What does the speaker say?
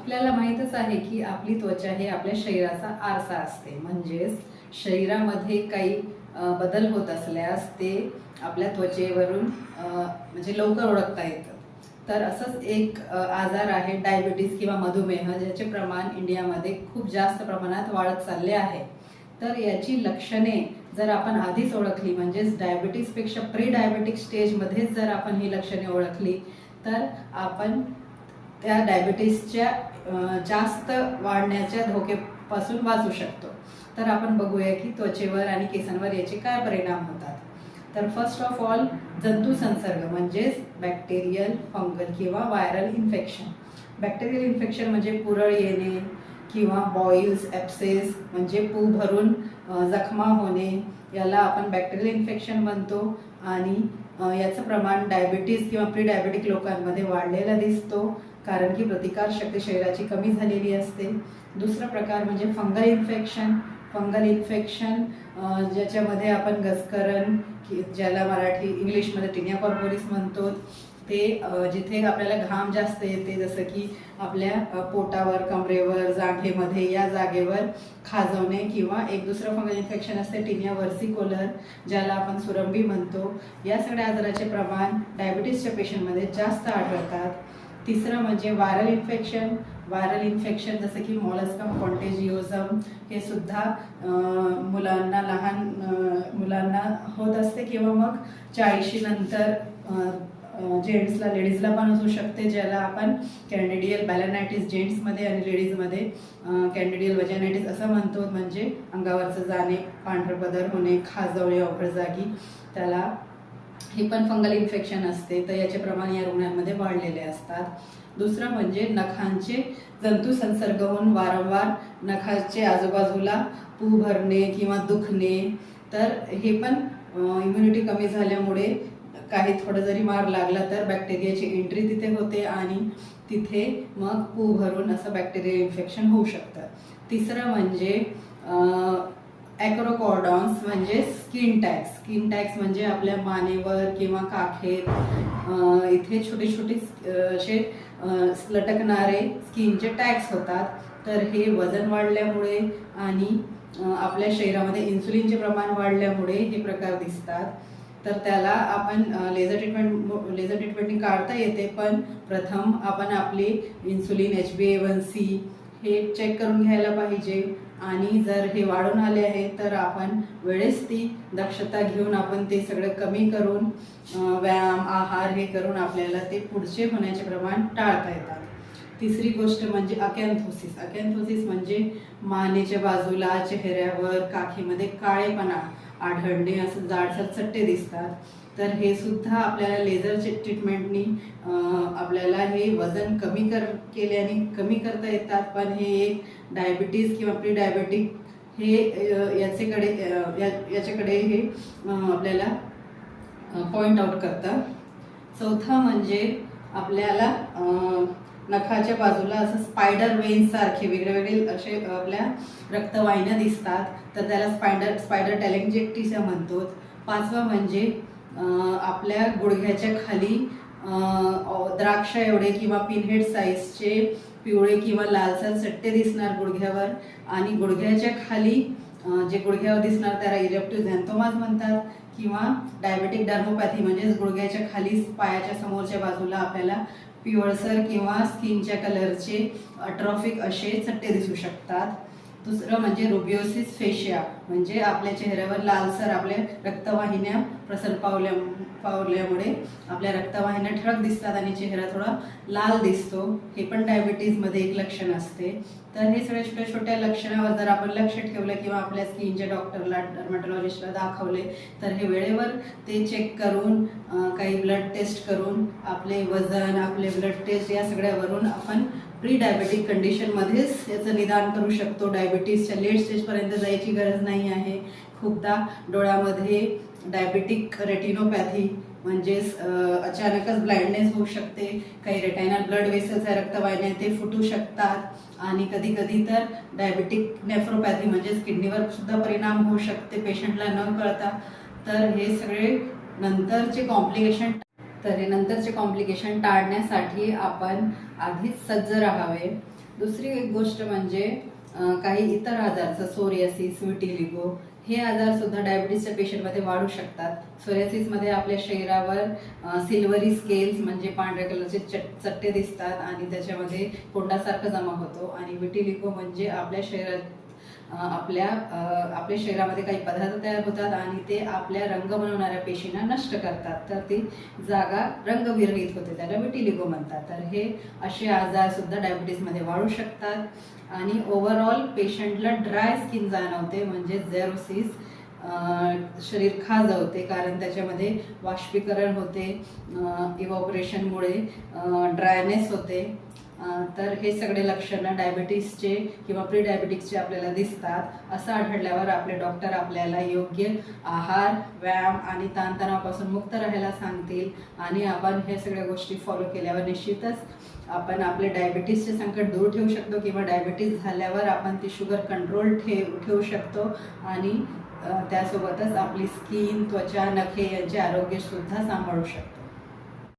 आपल्याला माहीतच आहे की आपली त्वचा हे आपल्या शरीराचा आरसा असते. म्हणजेच शरीरामध्ये काही बदल होत असल्यास ते आपल्या त्वचेवरून म्हणजे लवकर ओळखता येतं. तर असंच एक आजार आहे डायबिटीज किंवा मधुमेह ज्याचे प्रमाण इंडियामध्ये खूप जास्त प्रमाणात वाढत चालले आहे. तर याची लक्षणे जर आपण आधीच ओळखली म्हणजेच डायबिटीजपेक्षा प्री डायबेटिक स्टेजमध्येच जर आपण ही लक्षणे ओळखली तर आपण त्या डायबिटीसच्या जास्त वाढण्याच्या धोक्यापासून वाचू शकतो. तर आपण बघूया की त्वचेवर आणि केसांवर याचे काय परिणाम होतात. तर फर्स्ट ऑफ ऑल जंतू संसर्ग म्हणजेच बॅक्टेरियल फंगल किंवा व्हायरल इन्फेक्शन बॅक्टेरियल इन्फेक्शन म्हणजे पुरळ येणे किंवा बॉईल्स ॲप्सेस म्हणजे पू भरून जखमा होणे याला आपण बॅक्टेरियल इन्फेक्शन म्हणतो आणि याचं प्रमाण डायबिटीज किंवा प्री डायबेटिक लोकांमध्ये वाढलेला दिसतो. कारण की प्रतिकारशक्ती शरीराची कमी झालेली असते. दुसरा प्रकार म्हणजे फंगल इन्फेक्शन फंगल इन्फेक्शन ज्याच्यामध्ये आपण गसकरण की ज्याला मराठी इंग्लिशमध्ये टिनिया कॉर्पोरिस म्हणतो ते जिथे आपल्याला घाम जास्त येते जसं की आपल्या पोटावर कमरेवर जागेमध्ये या जागेवर खाजवणे किंवा एक दुसरं फंगल इन्फेक्शन असते टिनिया वर्सिकोलर ज्याला आपण सुरंबी म्हणतो. या सगळ्या आजाराचे प्रमाण डायबिटीसच्या पेशंटमध्ये जास्त आढळतात. तिसरं म्हणजे व्हायरल इन्फेक्शन व्हायरल इन्फेक्शन जसं की मॉलस्कम कॉन्टेजिओझम हे सुद्धा मुलांना लहान मुलांना होत असते किंवा मग चाळीशी नंतर जेंट्सला लेडीजला पण असू शकते ज्याला आपण कॅन्डिडियल बॅलनायटिस जेंट्समध्ये आणि लेडीजमध्ये कॅन्डिडियल वजॅनायटिस असं म्हणतो. म्हणजे अंगावरचं जाणे पांढरपदर होणे खाजवळे अवघड जागी त्याला हे पण फंगल इन्फेक्शन असते तर याचे प्रमाण या रुग्णांमध्ये वाढलेले असतात. दुसरं म्हणजे नखांचे जंतू संसर्ग होऊन वारंवार नखाचे आजूबाजूला पू भरणे किंवा दुखणे तर हे पण इम्युनिटी कमी झाल्यामुळे काही थोडं जरी मार लागला तर बॅक्टेरियाची एंट्री तिथे होते आणि तिथे मग पू भरून असं बॅक्टेरिया इन्फेक्शन होऊ शकतं. तिसरं म्हणजे ॲक्रोकॉर्डॉन्स म्हणजे स्किन टॅक्स स्किन टॅक्स म्हणजे आपल्या मानेवर किंवा काखेत इथे छोटे छोटे असे लटकणारे स्किनचे टॅक्स होतात. तर हे वजन वाढल्यामुळे आणि आपल्या शरीरामध्ये इन्सुलिनचे प्रमाण वाढल्यामुळे हे प्रकार दिसतात. तर त्याला आपण लेझर ट्रीटमेंट लेझर ट्रीटमेंटने काढता येते पण प्रथम आपण आपली insulin H B A one C हे चेक करून घ्यायला पाहिजे. आणि जर हे वाढून आले आहे तर आपण वेळेस ती दक्षता घेऊन आपण ते सगळं कमी करून व्यायाम आहार हे करून आपल्याला ते पुढचे होण्याचे प्रमाण टाळता येतात. तिसरी गोष्ट म्हणजे अकॅन्थोसिस. अकॅन्थोसिस म्हणजे मानेच्या बाजूला चेहऱ्यावर काखीमध्ये काळेपणा. आढळणे असं जाडसर चट्टे दिसतात. तर हे सुद्धा आपल्याला लेझर ट्रीटमेंटनी आपल्याला हे वजन कमी कर केल्याने कमी करता येतात. पण हे एक डायबिटीज किंवा प्री डायबेटिक हे याचेकडे या- याच्याकडे हे आपल्याला पॉईंट आउट करतात चौथा म्हणजे आपल्याला नखाच्या बाजूला असं स्पायडर वेन्स सारखे वेगळे वेगळे असे आपल्या रक्तवाहिन्या दिसतात. तर त्याला स्पायडर स्पायडर टॅलेंजेक्टिस म्हणतो. पाचवा म्हणजे आपल्या गुडघ्याच्या खाली द्राक्ष एवढे किंवा पिनहेड साईजचे पिवळे किंवा लालसर चट्टे दिसणार गुडघ्यावर. आणि गुडघ्याच्या खाली जे गुडघ्यावर दिसणार त्याला इरेप्टिव्ह झॅन्थोमाज म्हणतात किंवा डायबेटिक डर्मोपॅथी म्हणजेच गुडघ्याच्या खाली पायाच्या समोरच्या बाजूला आपल्याला पिवळसर किंवा स्किनच्या कलरचे अट्रॉफिक असे चट्टे दिसू शकतात. दुसरं म्हणजे रुबिओसिस फेशिया म्हणजे आपल्या चेहऱ्यावर लालसर आपल्या रक्तवाहिन्या प्रसर पावल्या पावल्यामुळे आपल्या रक्तवाहिन्या ठळक दिसतात आणि चेहरा थोडा लाल दिसतो. हे पण डायबिटीजमध्ये एक लक्षण असते. तर हे सगळ्या छोट्या छोट्या लक्षणावर जर आपण लक्ष ठेवलं किंवा आपल्या स्किनच्या डॉक्टरला डर्मॅटॉलॉजिस्टला दाखवले तर हे वेळेवर ते चेक करून काही ब्लड टेस्ट करून आपले वजन आपले ब्लड टेस्ट या सगळ्यावरून आपण प्री डायबेटिक कंडिशनमध्येच याचं निदान करू शकतो. डायबिटीसच्या लेट स्टेजपर्यंत जायची गरज नाही आहे. खूपदा डोळ्यामध्ये डायबेटिक रेटिनोपॅथी म्हणजेच अचानकच ब्लाइंडनेस होऊ शकते. काही रेटायनल ब्लड वेसल्स आहे रक्तवाहिन्या ते फुटू शकतात. आणि कधी कधी तर डायबेटिक नेफ्रोपॅथी म्हणजेच किडनीवर सुद्धा परिणाम होऊ शकते. पेशंटला न कळता. तर हे सगळे नंतरचे कॉम्प्लिकेशन तर हे नंतरचे कॉम्प्लिकेशन टाळण्यासाठी आपण आधीच सज्ज राहावे. दुसरी एक गोष्ट म्हणजे काही इतर आजार सोरियासिस विटिलिगो हे आजार सुद्धा डायबिटीसच्या पेशंटमध्ये वाढू शकतात. सोरियासिसमध्ये आपल्या शरीरावर सिल्वरी स्केल्स म्हणजे पांढऱ्या कलरचे चट चट्टे दिसतात आणि त्याच्यामध्ये कोंडासारखं जमा होतो. आणि विटिलिगो म्हणजे आपल्या शरीरात आपल्या आपल्या शरीरामध्ये काही पदार्थ तयार होतात आणि ते आपल्या रंग बनवणाऱ्या पेशींना नष्ट करतात. तर ती जागा रंगविरहित होते. त्याला विटिलिगो म्हणतात. तर हे असे आजार सुद्धा डायबिटीसमध्ये वाढू शकतात. आणि ओव्हरऑल पेशंटला ड्राय स्किन जाणवते म्हणजे झेरोसिस शरीर खाजवते कारण त्याच्यामध्ये वाष्पीकरण होते इव्हॉपरेशनमुळे ड्रायनेस होते. तर हे सगळे लक्षणं डायबिटीसचे किंवा प्री डायबिटीसचे आपल्याला दिसतात असं आढळल्यावर आपले डॉक्टर आपल्याला योग्य आहार व्यायाम आणि ताणतणावापासून मुक्त राहायला सांगतील. आणि आपण हे सगळ्या गोष्टी फॉलो केल्यावर निश्चितच आपण आपले डायबिटीसचे संकट दूर ठेवू शकतो किंवा डायबिटीस झाल्यावर आपण ती शुगर कंट्रोल ठेव ठेवू शकतो. आणि त्यासोबतच आपली स्किन त्वचा नखे यांचे आरोग्यसुद्धा सांभाळू शकतो.